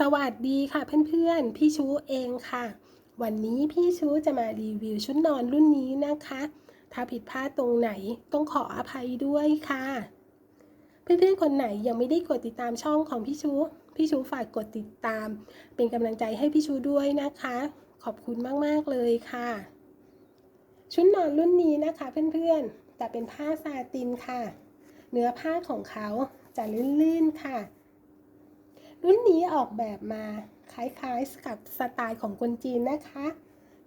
สวัสดีค่ะเพื่อนๆ พี่ชูเองค่ะ วันนี้พี่ชูจะมารีวิวชุดนอนรุ่นนี้นะคะ ถ้าผิดพลาดตรงไหนต้องขออภัยด้วยค่ะ เพื่อนๆคนไหนยังไม่ได้กดติดตามช่องของพี่ชู พี่ชูฝากกดติดตาม เป็นกำลังใจให้พี่ชูด้วยนะคะ ขอบคุณมากๆเลยค่ะ ชุดนอนรุ่นนี้นะคะเพื่อนๆจะเป็นผ้าซาตินค่ะ เนื้อผ้าของเขาจะลื่นๆค่ะ รุ่นนี้ออกแบบมาคล้ายๆกับสไตล์ของคนจีนนะคะ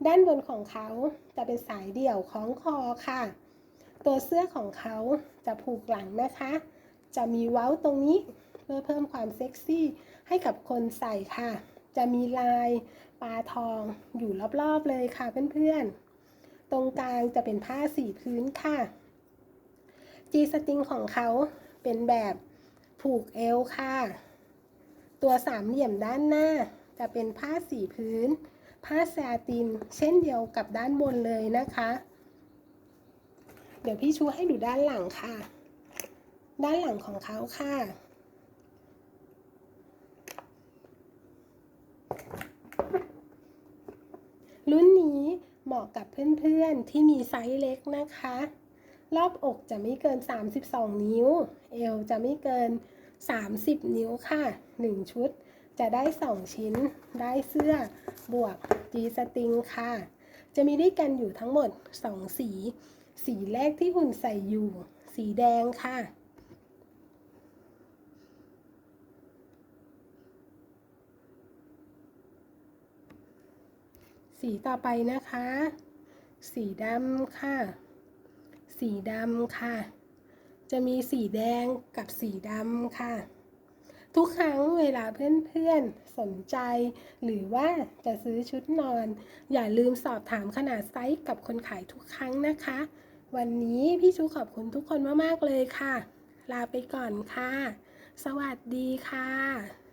ด้านบนของเขาจะเป็นสายเดี่ยวคล้องคอค่ะ ตัวเสื้อของเขาจะผูกหลังนะคะ จะมีเว้าตรงนี้เพื่อเพิ่มความเซ็กซี่ให้กับคนใส่ค่ะ จะมีลายปลาทองอยู่รอบๆเลยค่ะเพื่อนๆ ตรงกลางจะเป็นผ้าสีพื้นค่ะ จีสติงของเขาเป็นแบบผูกเอวค่ะ ตัวสามเหลี่ยมด้านหน้าจะเป็นผ้าสีพื้น ผ้าซาติน เช่นเดียวกับด้านบนเลยนะคะ เดี๋ยวพี่ชูให้ดูด้านหลังค่ะ ด้านหลังของเขาค่ะ รุ่นนี้เหมาะกับเพื่อนๆที่มีไซส์เล็กนะคะ รอบอกจะไม่เกิน 32 นิ้ว เอวจะไม่เกิน 30 นิ้วค่ะ 1 ชุด จะได้ 2 ชิ้น ได้เสื้อบวกจีสติงค่ะ จะมีด้วยกันอยู่ทั้งหมด 2 สี สีแรกที่หุ่นใส่อยู่ สีแดงค่ะ สีต่อไปนะคะ สีดำค่ะ สีดำค่ะ จะมีสีแดงกับสีดำค่ะ ทุกครั้งเวลาเพื่อนๆสนใจ หรือว่าจะซื้อชุดนอน อย่าลืมสอบถามขนาดไซส์กับคนขายทุกครั้งนะคะ วันนี้พี่ชูขอบคุณทุกคนมากๆเลยค่ะ ลาไปก่อนค่ะ สวัสดีค่ะ